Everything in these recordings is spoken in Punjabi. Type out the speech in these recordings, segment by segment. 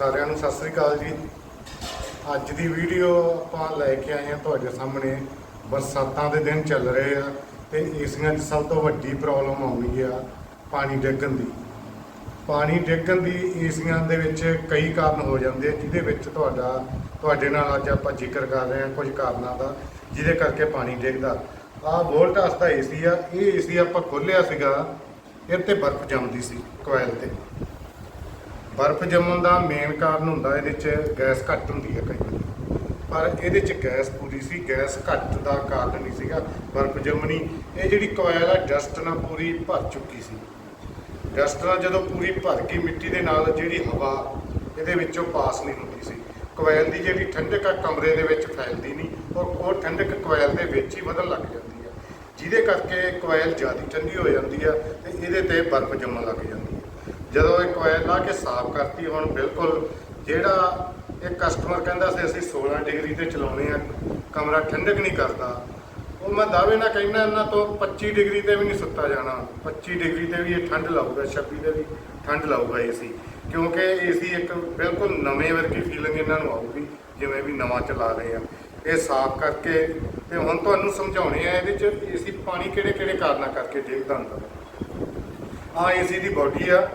ਸਾਰਿਆਂ ਨੂੰ ਸਤਿ ਸ੍ਰੀ ਅਕਾਲ ਜੀ। ਅੱਜ ਦੀ ਵੀਡੀਓ ਆਪਾਂ ਲੈ ਕੇ ਆਏ ਹਾਂ ਤੁਹਾਡੇ ਸਾਹਮਣੇ। ਬਰਸਾਤਾਂ ਦੇ ਦਿਨ ਚੱਲ ਰਹੇ ਆ ਤੇ ਏਸੀਆਂ 'ਚ ਸਭ ਤੋਂ ਵੱਡੀ ਪ੍ਰੋਬਲਮ ਆਉਂਦੀ ਆ ਪਾਣੀ ਡਿੱਗਣ ਦੀ। ਪਾਣੀ ਡਿੱਗਣ ਦੀ ਏਸੀਆਂ ਦੇ ਵਿੱਚ ਕਈ ਕਾਰਨ ਹੋ ਜਾਂਦੇ ਆ, ਜਿਹਦੇ ਵਿੱਚ ਤੁਹਾਡਾ, ਤੁਹਾਡੇ ਨਾਲ ਅੱਜ ਆਪਾਂ ਜ਼ਿਕਰ ਕਰ ਰਹੇ ਹਾਂ ਕੁਝ ਕਾਰਨਾਂ ਦਾ, ਜਿਹਦੇ ਕਰਕੇ ਪਾਣੀ ਡਿੱਗਦਾ। ਆਹ ਵੋਲਟਾਸ ਦਾ ਏਸੀ ਆ, ਇਹ ਏਸੀ ਆਪਾਂ ਖੋਲਿਆ ਸੀਗਾ ਇਹ ਤੇ ਬਰਫ਼ ਜੰਮਦੀ ਸੀ ਕੋਇਲ ਤੇ। ਬਰਫ਼ ਜੰਮਣ ਦਾ ਮੇਨ ਕਾਰਨ ਹੁੰਦਾ ਇਹਦੇ 'ਚ ਗੈਸ ਘੱਟ ਹੁੰਦੀ ਹੈ ਕਈ ਵਾਰੀ। ਪਰ ਇਹਦੇ 'ਚ ਗੈਸ ਪੂਰੀ ਸੀ ਗੈਸ ਘੱਟ ਦਾ ਕਾਰਨ ਨਹੀਂ ਸੀਗਾ, ਬਰਫ਼ ਜੰਮਣੀ। ਇਹ ਜਿਹੜੀ ਕੋਇਲ ਆ ਡਸਟ ਨਾਲ ਪੂਰੀ ਭਰ ਚੁੱਕੀ ਸੀ। ਡਸਟ ਨਾਲ ਜਦੋਂ ਪੂਰੀ ਭਰ ਗਈ, ਮਿੱਟੀ ਦੇ ਨਾਲ ਜਿਹੜੀ ਹਵਾ ਇਹਦੇ ਵਿੱਚੋਂ ਪਾਸ ਨਹੀਂ ਹੁੰਦੀ ਸੀ। ਕੋਇਲ ਦੀ ਜਿਹੜੀ ਠੰਡਕ ਆ, ਕਮਰੇ ਦੇ ਵਿੱਚ ਫੈਲਦੀ ਨਹੀਂ, ਔਰ ਉਹ ਠੰਡਕ ਕੋਇਲ ਦੇ ਵਿੱਚ ਹੀ ਵਧਣ ਲੱਗ ਜਾਂਦੀ ਹੈ ਜਿਹਦੇ ਕਰਕੇ ਕੋਇਲ ਜ਼ਿਆਦਾ ਠੰਡੀ ਹੋ ਜਾਂਦੀ ਆ ਤੇ ਇਹਦੇ ਤੇ ਬਰਫ਼ ਜੰਮਣ ਲੱਗ ਜਾਂਦੀ ਜਦੋਂ ਇੱਕ ਕੋਇਲ ਲਾ ਕੇ ਸਾਫ਼ ਕਰਤੀ ਹੁਣ ਬਿਲਕੁਲ, ਜਿਹੜਾ ਇਹ ਕਸਟਮਰ ਕਹਿੰਦਾ ਸੀ, ਅਸੀਂ 16 ਡਿਗਰੀ ਤੇ ਚਲਾਉਣੇ ਆ, ਕਮਰਾ ਠੰਡਕ ਨਹੀਂ ਕਰਦਾ। ਉਹ ਮੈਂ ਦਾਅਵੇ ਨਾਲ ਕਹਿੰਦਾ, ਇਹਨਾਂ ਤੋਂ 25 ਡਿਗਰੀ ਤੇ ਵੀ ਨਹੀਂ ਸੁੱਤਾ ਜਾਣਾ। 25 ਡਿਗਰੀ ਤੇ ਵੀ ਇਹ ਠੰਡ ਲਾਊਗਾ 26 ਤੇ ਵੀ ਠੰਡ ਲਾਊਗਾ ਏਸੀ ਕਿਉਂਕਿ ਏਸੀ ਇੱਕ ਬਿਲਕੁਲ ਨਵੇਂ ਵਰਗੀ ਫੀਲਿੰਗ ਇਹਨਾਂ ਨੂੰ ਆਊਗੀ, ਜਿਵੇਂ ਵੀ ਨਵਾਂ ਚਲਾ ਰਹੇ ਆ। ਇਹ ਸਾਫ਼ ਕਰਕੇ, ਤੇ ਹੁਣ ਤੁਹਾਨੂੰ ਸਮਝਾਉਣੇ ਆ ਇਹਦੇ ਚ ਏਸੀ ਪਾਣੀ ਕਿਹੜੇ ਕਿਹੜੇ ਕਾਰਨਾਂ ਕਰਕੇ ਡਿੱਗਦਾ ਹੁੰਦਾ। ਆ ਏਸੀ ਦੀ ਬਾਡੀ ਆ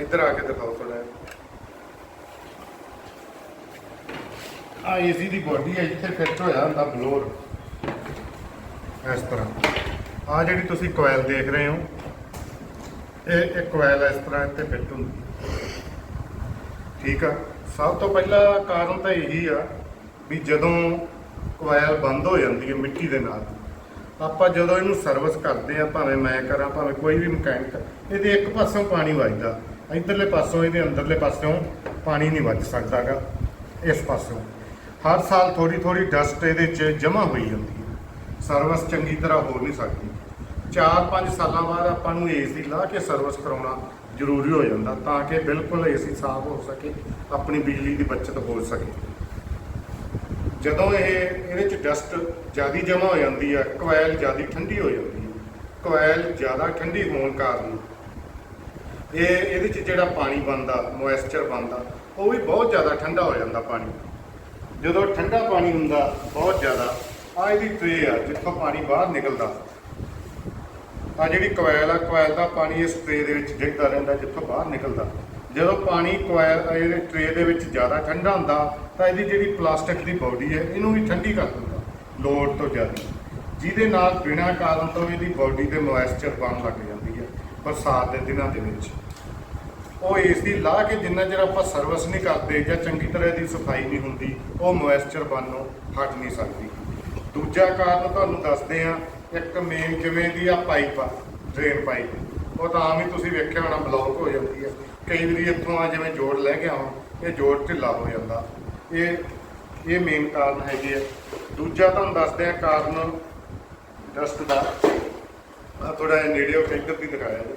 ਇੱਧਰ ਆ ਕੇ ਦਿਖਾਓ ਥੋੜਾ ਆ ਏਸੀ ਦੀ ਬੋਡੀ ਹੈ, ਇੱਥੇ ਫਿੱਟ ਹੋਇਆ ਹੁੰਦਾ ਬਲੋਰ ਇਸ ਤਰ੍ਹਾਂ। ਆ ਜਿਹੜੀ ਤੁਸੀਂ ਕੋਇਲ ਦੇਖ ਰਹੇ ਹੋ, ਇਹ ਇੱਕ ਕੋਇਲ ਇਸ ਤਰ੍ਹਾਂ ਇੱਥੇ ਫਿੱਟ ਹੁੰਦੀ। ਠੀਕ ਆ? ਸਭ ਤੋਂ ਪਹਿਲਾ ਕਾਰਨ ਤਾਂ ਇਹੀ ਆ ਵੀ ਜਦੋਂ ਕੋਇਲ ਬੰਦ ਹੋ ਜਾਂਦੀ ਹੈ ਮਿੱਟੀ ਦੇ ਨਾਲ, ਆਪਾਂ ਜਦੋਂ ਇਹਨੂੰ ਸਰਵਿਸ ਕਰਦੇ ਆ, ਭਾਵੇਂ ਮੈਂ ਕਰਾਂ, ਭਾਵੇਂ ਕੋਈ ਵੀ ਮਕੈਨਿਕ, ਇਹਦੇ ਇੱਕ ਪਾਸੋਂ ਪਾਣੀ ਵੱਜਦਾ। ਇਧਰਲੇ ਪਾਸੋਂ ਇਹਦੇ ਅੰਦਰਲੇ ਪਾਸਿਓਂ ਪਾਣੀ ਨਹੀਂ ਵੱਜ ਸਕਦਾਗਾ, ਇਸ ਪਾਸਿਓਂ। ਹਰ ਸਾਲ ਥੋੜੀ ਥੋੜੀ ਡਸਟ ਇਹਦੇ 'ਚ ਜਮ੍ਹਾਂ ਹੋਈ ਜਾਂਦੀ ਹੈ। ਸਰਵਿਸ ਚੰਗੀ ਤਰ੍ਹਾਂ ਹੋ ਨਹੀਂ ਸਕਦੀ। 4-5 ਸਾਲਾਂ ਬਾਅਦ ਆਪਾਂ ਨੂੰ ਏਸੀ ਲਾ ਕੇ ਸਰਵਿਸ ਕਰਾਉਣਾ ਜ਼ਰੂਰੀ ਹੋ ਜਾਂਦਾ ਤਾਂ ਕਿ ਬਿਲਕੁਲ ਏਸੀ ਸਾਫ਼ ਹੋ ਸਕੇ, ਆਪਣੀ ਬਿਜਲੀ ਦੀ ਬਚਤ ਹੋ ਸਕੇ। ਜਦੋਂ ਇਹ, ਇਹਦੇ ਚ ਡਸਟ ਜ਼ਿਆਦਾ ਜਮ੍ਹਾਂ ਹੋ ਜਾਂਦੀ ਹੈ ਕੋਇਲ ਜ਼ਿਆਦਾ ਠੰਡੀ ਹੋ ਜਾਂਦੀ ਹੈ। ਕੋਇਲ ਜ਼ਿਆਦਾ ਠੰਡੀ ਹੋਣ ਕਾਰਨ ਇਹ ਇਹਦੇ ਚ ਜਿਹੜਾ ਪਾਣੀ ਬਣਦਾ ਮੋਇਸਚਰ ਬਣਦਾ, ਉਹ ਵੀ ਬਹੁਤ ਜ਼ਿਆਦਾ ਠੰਡਾ ਹੋ ਜਾਂਦਾ ਪਾਣੀ। ਜਦੋਂ ਠੰਡਾ ਪਾਣੀ ਹੁੰਦਾ, ਬਹੁਤ ਜ਼ਿਆਦਾ ਆ ਇਹਦੀ ਟ੍ਰੇ ਆ, ਜਿੱਥੋਂ ਪਾਣੀ ਬਾਹਰ ਨਿਕਲਦਾ। ਆ ਜਿਹੜੀ ਕੋਇਲ ਆ ਕੋਇਲ ਦਾ ਪਾਣੀ ਇਸ ਟ੍ਰੇ ਦੇ ਵਿੱਚ ਡਿੱਗਦਾ ਰਹਿੰਦਾ, ਜਿੱਥੋਂ ਬਾਹਰ ਨਿਕਲਦਾ। ਜਦੋਂ ਪਾਣੀ ਕੋਇਲ ਇਹਦੇ ਟ੍ਰੇ ਦੇ ਵਿੱਚ ਜ਼ਿਆਦਾ ਠੰਡਾ ਹੁੰਦਾ, ਤਾਂ ਇਹਦੀ ਜਿਹੜੀ ਪਲਾਸਟਿਕ ਦੀ ਬਾਡੀ ਹੈ, ਇਹਨੂੰ ਵੀ ਠੰਡੀ ਕਰ ਦਿੰਦਾ ਲੋਡ ਤੋਂ ਜ਼ਿਆਦਾ। ਜਿਹਦੇ ਨਾਲ ਬਿਨਾਂ ਕਾਰਨ ਤੋਂ ਇਹਦੀ ਬਾਡੀ ਤੇ ਮੋਇਸਚਰ ਬਣ ਲੱਗ ਜਾਂਦੀ ਹੈ, ਬਰਸਾਤ ਦੇ ਦਿਨਾਂ ਦੇ ਵਿੱਚ। ਉਹ ਏਸੀ ਲਾ ਕੇ ਜਿੰਨਾ ਚਿਰ ਆਪਾਂ ਸਰਵਿਸ ਨਹੀਂ ਕਰਦੇ ਜਾਂ ਚੰਗੀ ਤਰ੍ਹਾਂ ਇਹਦੀ ਸਫ਼ਾਈ ਨਹੀਂ ਹੁੰਦੀ, ਉਹ ਮੋਇਸਚਰ ਬਣਨੋਂ ਹਟ ਨਹੀਂ ਸਕਦੀ। ਦੂਜਾ ਕਾਰਨ ਤੁਹਾਨੂੰ ਦੱਸਦੇ ਆ ਇੱਕ ਮੇਨ ਜਿਵੇਂ ਦੀ ਆ ਪਾਈਪ ਆ ਡਰੇਨ ਪਾਈਪ ਉਹ ਤਾਂ ਆਮ ਹੀ ਤੁਸੀਂ ਵੇਖਿਆ ਹੋਣਾ ਬਲੌਕ ਹੋ ਜਾਂਦੀ ਹੈ ਕਈ ਵਾਰੀ ਇੱਥੋਂ ਆ ਜਿਵੇਂ ਜੋੜ ਲੈ ਕੇ ਆਉਂ ਇਹ ਜੋੜ ਢਿੱਲਾ ਹੋ ਜਾਂਦਾ। ਇਹ ਇਹ ਮੇਨ ਕਾਰਨ ਹੈਗੇ ਆ। ਦੂਜਾ ਤੁਹਾਨੂੰ ਦੱਸਦੇ ਆ ਕਾਰਨ ਡਸਟ ਦਾ। ਆ ਥੋੜਾ ਜਿਹਾ ਨੇੜਿਓ ਕੈਂਕਰ ਵੀ ਦਿਖਾਇਆ ਜੀ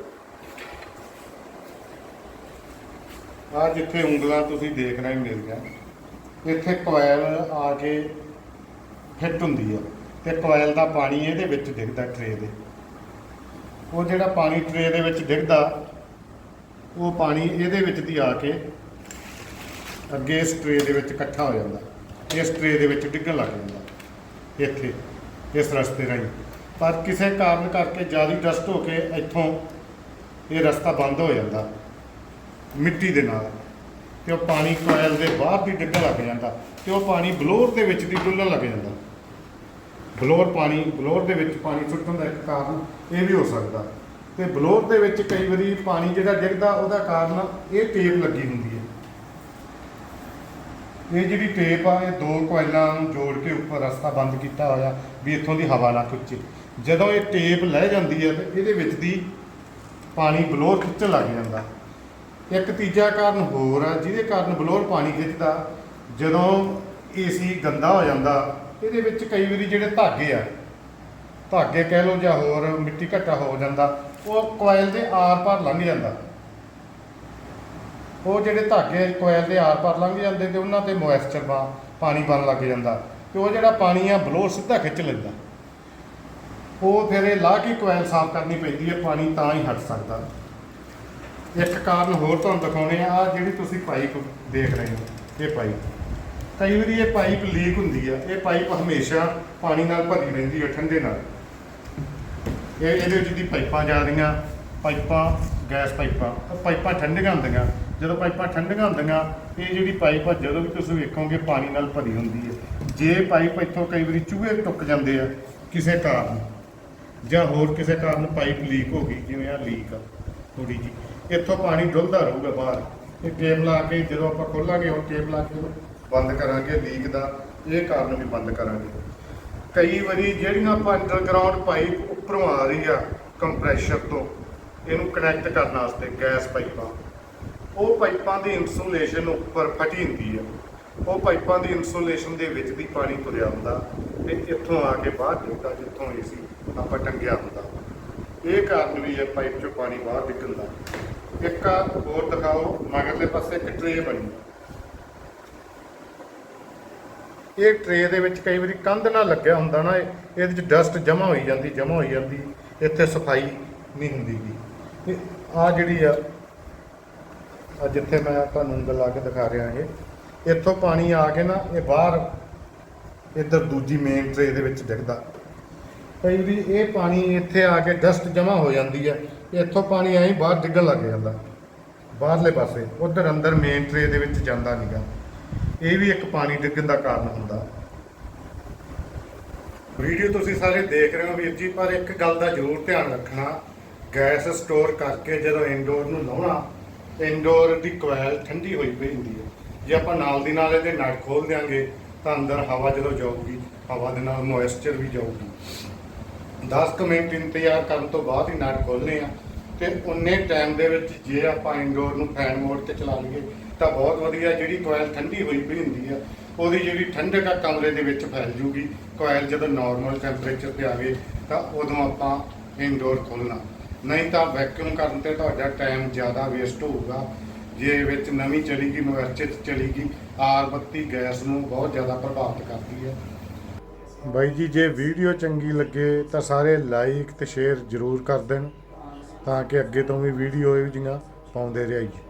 ਆ ਜਿੱਥੇ ਉਂਗਲਾਂ ਤੁਸੀਂ ਦੇਖ ਰਹੇ ਮੇਰੀਆਂ ਇੱਥੇ ਕੋਇਲ ਆ ਕੇ ਫਿੱਟ ਹੁੰਦੀ ਆ। ਤੇ ਕੋਇਲ ਦਾ ਪਾਣੀ ਇਹਦੇ ਵਿੱਚ ਡਿੱਗਦਾ ਟਰੇ ਦੇ। ਉਹ ਜਿਹੜਾ ਪਾਣੀ ਟਰੇ ਦੇ ਵਿੱਚ ਡਿੱਗਦਾ, ਉਹ ਪਾਣੀ ਇਹਦੇ ਵਿੱਚ ਦੀ ਆ ਕੇ ਅੱਗੇ ਇਸ ਟਰੇ ਦੇ ਵਿੱਚ ਇਕੱਠਾ ਹੋ ਜਾਂਦਾ। ਇਸ ਟਰੇ ਦੇ ਵਿੱਚ ਡਿੱਗਣ ਲੱਗ ਜਾਂਦਾ। ਇੱਥੇ, ਇਸ ਰਸਤੇ ਰਾਹੀਂ। ਪਰ ਕਿਸੇ ਕਾਰਨ ਕਰਕੇ ਜ਼ਿਆਦਾ ਡਸਟ ਹੋ ਕੇ ਇੱਥੋਂ ਇਹ ਰਸਤਾ ਬੰਦ ਹੋ ਜਾਂਦਾ। ਮਿੱਟੀ ਦੇ ਨਾਲ ਤੇ ਉਹ ਪਾਣੀ ਕੋਇਲ ਦੇ ਬਾਹਰ ਦੀ ਡਿੱਗਣ ਲੱਗ ਜਾਂਦਾ ਤੇ ਉਹ ਪਾਣੀ ਬਲੋਰ ਦੇ ਵਿੱਚ ਦੀ ਡੁੱਲਣ ਲੱਗ ਜਾਂਦਾ। ਬਲੋਰ ਪਾਣੀ, ਬਲੋਰ ਦੇ ਵਿੱਚ ਪਾਣੀ ਸੁੱਟਣ ਦਾ ਇੱਕ ਕਾਰਨ ਇਹ ਵੀ ਹੋ ਸਕਦਾ। ਤੇ ਬਲੋਰ ਦੇ ਵਿੱਚ ਕਈ ਵਾਰੀ ਪਾਣੀ ਜਿਹੜਾ ਡਿੱਗਦਾ ਉਹਦਾ ਕਾਰਨ ਇਹ ਟੇਪ ਲੱਗੀ ਹੁੰਦੀ ਹੈ। ਇਹ ਜਿਹੜੀ ਟੇਪ ਆ, ਇਹ ਦੋ ਕੋਇਲਾਂ ਨੂੰ ਜੋੜ ਕੇ ਉੱਪਰ ਰਸਤਾ ਬੰਦ ਕੀਤਾ ਹੋਇਆ ਵੀ ਇੱਥੋਂ ਦੀ ਹਵਾ ਨਾ ਖਿੱਚੇ। ਜਦੋਂ ਇਹ ਟੇਪ ਲੈ ਜਾਂਦੀ ਹੈ ਤੇ ਇਹਦੇ ਵਿੱਚ ਦੀ ਪਾਣੀ ਬਲੋਰ ਖਿੱਚਣ ਲੱਗ ਜਾਂਦਾ। ਇੱਕ ਤੀਜਾ ਕਾਰਨ ਹੋਰ ਆ, ਜਿਹਦੇ ਕਾਰਨ ਬਲੋਰ ਪਾਣੀ ਖਿੱਚਦਾ, ਜਦੋਂ ਏਸੀ ਗੰਦਾ ਹੋ ਜਾਂਦਾ, ਇਹਦੇ ਵਿੱਚ ਕਈ ਵਾਰੀ ਜਿਹੜੇ ਧਾਗੇ ਆ, ਧਾਗੇ ਕਹਿ ਲਓ ਜਾਂ ਹੋਰ ਮਿੱਟੀ ਘੱਟਾ ਹੋ ਜਾਂਦਾ, ਉਹ ਕੋਇਲ ਦੇ ਆਰ-ਪਾਰ ਲੰਘ ਜਾਂਦਾ। ਉਹ ਜਿਹੜੇ ਧਾਗੇ ਕੋਇਲ ਦੇ ਆਰ-ਪਾਰ ਲੰਘ ਜਾਂਦੇ ਤੇ ਉਹਨਾਂ ਤੇ ਮੋਇਸਚਰ ਬਾ ਪਾਣੀ ਬਣ ਲੱਗ ਜਾਂਦਾ ਤੇ ਉਹ ਜਿਹੜਾ ਪਾਣੀ ਆ ਬਲੋਰ ਸਿੱਧਾ ਖਿੱਚ ਲੈਂਦਾ। ਉਹ ਫਿਰ ਇਹ ਲਾ ਕੇ ਕੋਇਲ ਸਾਫ਼ ਕਰਨੀ ਪੈਂਦੀ ਹੈ ਪਾਣੀ ਤਾਂ ਹੀ ਹਟ ਸਕਦਾ। ਇੱਕ ਕਾਰਨ ਹੋਰ ਤੁਹਾਨੂੰ ਦਿਖਾਉਣੇ ਆ, ਆਹ ਜਿਹੜੀ ਤੁਸੀਂ ਪਾਈਪ ਦੇਖ ਰਹੇ ਹੋ, ਇਹ ਪਾਈਪ। ਕਈ ਵਾਰੀ ਇਹ ਪਾਈਪ ਲੀਕ ਹੁੰਦੀ ਆ, ਇਹ ਪਾਈਪ ਹਮੇਸ਼ਾ ਪਾਣੀ ਨਾਲ ਭਰੀ ਰਹਿੰਦੀ ਹੈ ਠੰਡੇ ਨਾਲ। ਇਹ ਇਹਦੇ ਵਿੱਚ ਦੀ ਪਾਈਪਾਂ ਜਾ ਰਹੀਆਂ, ਪਾਈਪਾਂ, ਗੈਸ ਪਾਈਪਾਂ ਪਾਈਪਾਂ ਠੰਡੀਆਂ ਹੁੰਦੀਆਂ। ਜਦੋਂ ਪਾਈਪਾਂ ਠੰਡੀਆਂ ਹੁੰਦੀਆਂ, ਇਹ ਜਿਹੜੀ ਪਾਈਪ ਆ, ਜਦੋਂ ਵੀ ਤੁਸੀਂ ਵੇਖੋਗੇ ਪਾਣੀ ਨਾਲ ਭਰੀ ਹੁੰਦੀ ਹੈ ਜੇ ਪਾਈਪ ਇੱਥੋਂ ਕਈ ਵਾਰੀ ਚੂਹੇ ਟੁੱਕ ਜਾਂਦੇ ਆ, ਕਿਸੇ ਕਾਰਨ, ਜਾਂ ਹੋਰ ਕਿਸੇ ਕਾਰਨ ਪਾਈਪ ਲੀਕ ਹੋ ਗਈ, ਜਿਵੇਂ ਆ ਲੀਕ ਆ ਥੋੜੀ ਜੀ ਇੱਥੋਂ ਪਾਣੀ ਡੁੱਲਦਾ ਰਹੂਗਾ ਬਾਹਰ। ਇਹ ਟੇਪ ਲਾ ਕੇ ਜਦੋਂ ਆਪਾਂ ਖੋਲਾਂਗੇ ਹੁਣ ਟੇਪ ਲਾ ਕੇ ਬੰਦ ਕਰਾਂਗੇ ਲੀਕ ਦਾ। ਇਹ ਕਾਰਨ ਵੀ ਬੰਦ ਕਰਾਂਗੇ। ਕਈ ਵਾਰੀ ਜਿਹੜੀਆਂ ਆਪਾਂ ਅੰਡਰਗਰਾਉਂਡ ਪਾਈਪ ਉੱਪਰੋਂ ਆ ਰਹੀ ਆ ਕੰਪਰੈਸ਼ਰ ਤੋਂ, ਇਹਨੂੰ ਕਨੈਕਟ ਕਰਨ ਵਾਸਤੇ ਗੈਸ ਪਾਈਪਾਂ ਉਹ ਪਾਈਪਾਂ ਦੀ ਇਨਸੂਲੇਸ਼ਨ ਉੱਪਰ ਫਟੀ ਹੁੰਦੀ ਆ। ਉਹ ਪਾਈਪਾਂ ਦੀ ਇਨਸੂਲੇਸ਼ਨ ਦੇ ਵਿੱਚ ਦੀ ਪਾਣੀ ਤੁਰਿਆ ਹੁੰਦਾ ਤੇ ਇੱਥੋਂ ਆ ਕੇ ਬਾਹਰ ਨਿਕਲਦਾ ਜਿੱਥੋਂ ਏਸੀ ਆਪਾਂ ਟੰਗਿਆ ਹੁੰਦਾ। ਇਹ ਕਾਰਨ ਵੀ ਹੈ ਪਾਈਪ ਚੋਂ ਪਾਣੀ ਬਾਹਰ ਨਿਕਲਦਾ। ਇੱਕ ਆਹ ਹੋਰ ਦਿਖਾਓ ਮਗਰਲੇ ਪਾਸੇ ਇੱਕ ਟਰੇ ਬਣੀ। ਇਹ ਟਰੇ ਦੇ ਵਿੱਚ ਕਈ ਵਾਰੀ ਕੰਧ ਨਾਲ ਲੱਗਿਆ ਹੁੰਦਾ ਨਾ, ਇਹ- ਇਹਦੇ ਵਿੱਚ ਡਸਟ ਜਮਾ ਹੋਈ ਜਾਂਦੀ ਜਮਾ ਹੋਈ ਜਾਂਦੀ, ਇੱਥੇ ਸਫ਼ਾਈ ਨਹੀਂ ਹੁੰਦੀ ਗੀ। ਤੇ ਆ ਜਿਹੜੀ ਆ ਆ ਜਿੱਥੇ ਮੈਂ ਤੁਹਾਨੂੰ ਉਂਗਲ ਲਾ ਕੇ ਦਿਖਾ ਰਿਹਾ ਇਹ, ਇੱਥੋਂ ਪਾਣੀ ਆ ਕੇ ਨਾ, ਇਹ ਬਾਹਰ ਇੱਧਰ ਦੂਜੀ ਮੇਨ ਟਰੇ ਦੇ ਵਿੱਚ ਡਿੱਗਦਾ। ਕਈ ਵਾਰੀ ਇਹ ਪਾਣੀ ਇੱਥੇ ਆ ਕੇ ਡਸਟ ਜਮਾ ਹੋ ਜਾਂਦੀ ਹੈ। ਇੱਥੋਂ ਪਾਣੀ ਐਂ ਬਾਹਰ ਡਿੱਗਣ ਲੱਗ ਜਾਂਦਾ। ਬਾਹਰਲੇ ਪਾਸੇ, ਉਧਰ ਅੰਦਰ ਮੇਨ ਟਰੇ ਦੇ ਵਿੱਚ ਜਾਂਦਾ ਨਹੀਂਗਾ ਇਹ ਵੀ ਇੱਕ ਪਾਣੀ ਡਿੱਗਣ ਦਾ ਕਾਰਨ ਹੁੰਦਾ। ਵੀਡੀਓ ਤੁਸੀਂ ਸਾਰੇ ਦੇਖ ਰਹੇ ਹੋ ਵੀਰ ਜੀ, ਪਰ ਇੱਕ ਗੱਲ ਦਾ ਜ਼ਰੂਰ ਧਿਆਨ ਰੱਖਣਾ। ਗੈਸ ਸਟੋਰ ਕਰਕੇ ਜਦੋਂ ਇਨਡੋਰ ਨੂੰ ਲਾਉਣਾ ਇਨਡੋਰ ਦੀ ਕੋਇਲ ਠੰਡੀ ਹੋਈ ਪਈ ਹੁੰਦੀ ਹੈ। ਜੇ ਆਪਾਂ ਨਾਲ ਦੀ ਨਾਲ ਇਹਦੇ ਨਟ ਖੋਲ ਦਿਆਂਗੇ, ਤਾਂ ਅੰਦਰ ਹਵਾ ਜਦੋਂ ਜਾਊਗੀ, ਹਵਾ ਦੇ ਨਾਲ ਮੋਇਸਚਰ ਵੀ ਜਾਊਗੀ। 10 ਕੁ ਮਿੰਟ ਇੰਤਜ਼ਾਰ ਕਰਨ ਤੋਂ ਬਾਅਦ ਹੀ ਨਟ ਖੋਲਨੇ ਆ। ਤੇ ਉਨੇ ਟਾਈਮ ਦੇ ਵਿੱਚ ਜੇ ਆਪਾਂ ਇਨਡੋਰ ਨੂੰ ਫੈਨ ਮੋਡ ਤੇ ਚਲਾ ਲਈਏ, ਤਾਂ ਬਹੁਤ ਵਧੀਆ ਜਿਹੜੀ ਕੋਇਲ ਠੰਡੀ ਹੋਈ ਪਈ ਹੁੰਦੀ ਆ, ਉਹਦੀ ਜਿਹੜੀ ਠੰਡਕ ਆ ਕਮਰੇ ਦੇ ਵਿੱਚ ਫੈਲ ਜੂਗੀ। ਕੋਇਲ ਜਦੋਂ ਨਾਰਮਲ ਟੈਂਪਰੇਚਰ ਤੇ ਆਵੇ ਤਾਂ ਉਦੋਂ ਆਪਾਂ ਇਨਡੋਰ ਖੋਲਣਾ ਨਹੀਂ ਤਾਂ ਵੈਕਿਊਮ ਕਰਨ ਤੇ ਤੁਹਾਡਾ ਟਾਈਮ ਜ਼ਿਆਦਾ ਵੇਸਟ ਹੋਊਗਾ। ਜੇ ਵਿੱਚ ਨਵੀਂ ਚਲੀ ਗਈ ਚਲੀਗੀ ਚਲੀ ਗਈ, ਆਰ ਬੱਤੀ ਗੈਸ ਨੂੰ ਬਹੁਤ ਜ਼ਿਆਦਾ ਪ੍ਰਭਾਵਿਤ ਕਰਦੀ ਹੈ ਬਾਈ ਜੀ, ਜੇ ਵੀਡੀਓ ਚੰਗੀ ਲੱਗੇ ਤਾਂ ਸਾਰੇ ਲਾਈਕ ਤੇ ਸ਼ੇਅਰ ਜ਼ਰੂਰ ਕਰ ਦੇਣ ਤਾਂ ਕਿ ਅੱਗੇ ਤੋਂ ਵੀ ਵੀਡੀਓ ਇਹੋ ਜਿਹੀਆਂ ਪਾਉਂਦੇ ਰਹੀਏ।